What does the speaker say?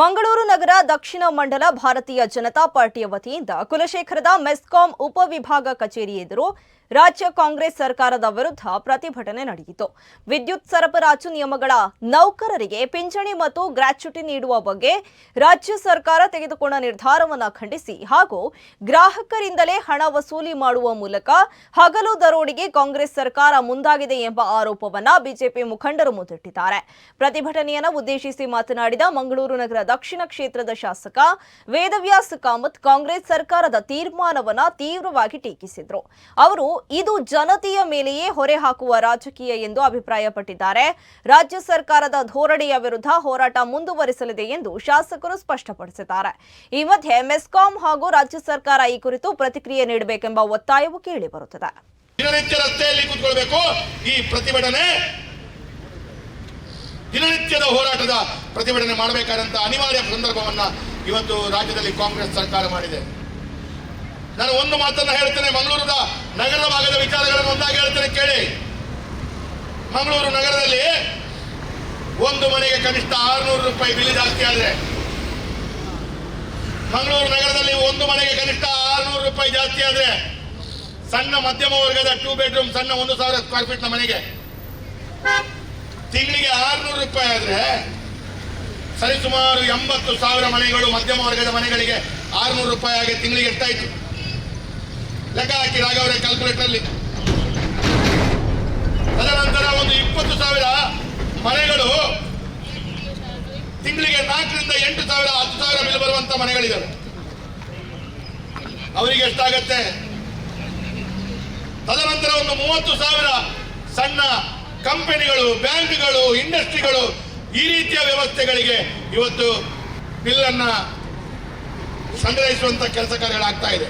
ಮಂಗಳೂರು ನಗರ ದಕ್ಷಿಣ ಮಂಡಲ ಭಾರತೀಯ ಜನತಾ ಪಾರ್ಟಿಯ ವತಿಯಿಂದ ಕುಲಶೇಖರದ ಮೆಸ್ಕಾಂ ಉಪವಿಭಾಗ ಕಚೇರಿ ಎದುರು ರಾಜ್ಯ ಕಾಂಗ್ರೆಸ್ ಸರ್ಕಾರದ ವಿರುದ್ಧ ಪ್ರತಿಭಟನೆ ನಡೆಯಿತು. ವಿದ್ಯುತ್ ಸರಬರಾಜು ನಿಯಮಗಳ ನೌಕರರಿಗೆ ಪಿಂಚಣಿ ಮತ್ತು ಗ್ರಾಚ್ಯುಟಿ ನೀಡುವ ಬಗ್ಗೆ ರಾಜ್ಯ ಸರ್ಕಾರ ತೆಗೆದುಕೊಂಡ ನಿರ್ಧಾರವನ್ನು ಖಂಡಿಸಿ ಹಾಗೂ ಗ್ರಾಹಕರಿಂದಲೇ ಹಣ ವಸೂಲಿ ಮಾಡುವ ಮೂಲಕ ಹಗಲು ದರೋಡಿಗೆ ಕಾಂಗ್ರೆಸ್ ಸರ್ಕಾರ ಮುಂದಾಗಿದೆ ಎಂಬ ಆರೋಪವನ್ನು ಬಿಜೆಪಿ ಮುಖಂಡರು ಮುಂದಿಟ್ಟಿದ್ದಾರೆ. ಪ್ರತಿಭಟನೆಯನ್ನು ಉದ್ದೇಶಿಸಿ ಮಾತನಾಡಿದ ಮಂಗಳೂರು ನಗರ ದಕ್ಷಿಣ ಕ್ಷೇತ್ರದ ಶಾಸಕ ವೇದವ್ಯಾಸ ಕಾಮತ್ ಕಾಂಗ್ರೆಸ್ ಸರ್ಕಾರದ ತೀರ್ಮಾನವನ್ನ ತೀವ್ರವಾಗಿ ಟೀಕಿಸಿದ್ರು. ಅವರು ಇದು ಜನತೆಯ ಮೇಲೆಯೇ ಹೊರೆ ಹಾಕುವ ರಾಜಕೀಯ ಎಂದು ಅಭಿಪ್ರಾಯಪಟ್ಟಿದ್ದಾರೆ. ರಾಜ್ಯ ಸರ್ಕಾರದ ಧೋರಣೆಯ ವಿರುದ್ಧ ಹೋರಾಟ ಮುಂದುವರಿಸಲಿದೆ ಎಂದು ಶಾಸಕರು ಸ್ಪಷ್ಟಪಡಿಸಿದ್ದಾರೆ. ಈ ಮಧ್ಯೆ ಮೆಸ್ಕಾಂ ಹಾಗೂ ರಾಜ್ಯ ಸರ್ಕಾರ ಈ ಕುರಿತು ಪ್ರತಿಕ್ರಿಯೆ ನೀಡಬೇಕೆಂಬ ಒತ್ತಾಯವು ಕೇಳಿಬರುತ್ತದೆ ದಿನನಿತ್ಯ ರಸ್ತೆಯಲ್ಲಿ ಕೂತ್ಕೊಳ್ಬೇಕು. ಈ ಪ್ರತಿಭಟನೆ ದಿನನಿತ್ಯದ ಹೋರಾಟದ ಪ್ರತಿಭಟನೆ ಮಾಡಬೇಕಾದಂತ ಅನಿವಾರ್ಯ ಸಂದರ್ಭವನ್ನ ಇವತ್ತು ರಾಜ್ಯದಲ್ಲಿ ಕಾಂಗ್ರೆಸ್ ಸರ್ಕಾರ ಮಾಡಿದೆ. ನಾನು ಒಂದು ಮಾತನ್ನ ಹೇಳ್ತೇನೆ, ಮಂಗಳೂರದ ನಗರ ಭಾಗದ ವಿಚಾರಗಳನ್ನು ಒಂದಾಗಿ ಹೇಳ್ತೇನೆ, ಕೇಳಿ. ಮಂಗಳೂರು ನಗರದಲ್ಲಿ ಒಂದು ಮನೆಗೆ ಕನಿಷ್ಠ ಆರುನೂರು ರೂಪಾಯಿ ಬಿಲ್ ಜಾಸ್ತಿ ಆದರೆ, ಮಂಗಳೂರು ನಗರದಲ್ಲಿ ಒಂದು ಮನೆಗೆ ಕನಿಷ್ಠ ಆರುನೂರು ರೂಪಾಯಿ ಜಾಸ್ತಿ ಆದರೆ, ಸಣ್ಣ ಮಧ್ಯಮ ವರ್ಗದ ಟೂ ಬೆಡ್ರೂಮ್ ಸಣ್ಣ ಒಂದು ಸಾವಿರ ಸ್ಕ್ವೇರ್ ಫೀಟ್ನ ಮನೆಗೆ ರೂಪಾಯಿ ಆದರೆ ಸರಿಸುಮಾರು ಎಂಬತ್ತು ಸಾವಿರ ಮನೆಗಳು ಮಧ್ಯಮ ವರ್ಗದ ಮನೆಗಳಿಗೆ ಆರ್ನೂರು ರೂಪಾಯಿ ಆಗಿ ತಿಂಗಳಿಗೆ ಎಷ್ಟಾಯ್ತು? ಲೆಕ್ಕ ಹಾಕಿ ರಾಘವರೇ ಕ್ಯಾಲ್ಕುಲೇಟರ್ ಅಲ್ಲಿ. ತದನಂತರ ಒಂದು ಇಪ್ಪತ್ತು ಸಾವಿರ ಮನೆಗಳು ತಿಂಗಳಿಗೆ ನಾಲ್ಕರಿಂದ ಎಂಟು ಸಾವಿರ, ಹತ್ತು ಸಾವಿರ ಬಿಲ್ ಬರುವಂತ ಮನೆಗಳಿದ್ದಾವೆ ಅವರಿಗೆ ಎಷ್ಟಾಗತ್ತೆ? ತದನಂತರ ಒಂದು ಮೂವತ್ತು ಸಾವಿರ ಸಣ್ಣ ಕಂಪನಿಗಳು ಬ್ಯಾಂಕ್ಗಳು ಇಂಡಸ್ಟ್ರಿಗಳು ಈ ರೀತಿಯ ವ್ಯವಸ್ಥೆಗಳಿಗೆ ಇವತ್ತು ಬಿಲ್ಲನ್ನು ಸಂಗ್ರಹಿಸುವಂಥ ಕೆಲಸ ಕಾರ್ಯಗಳಾಗ್ತಾ ಇದೆ.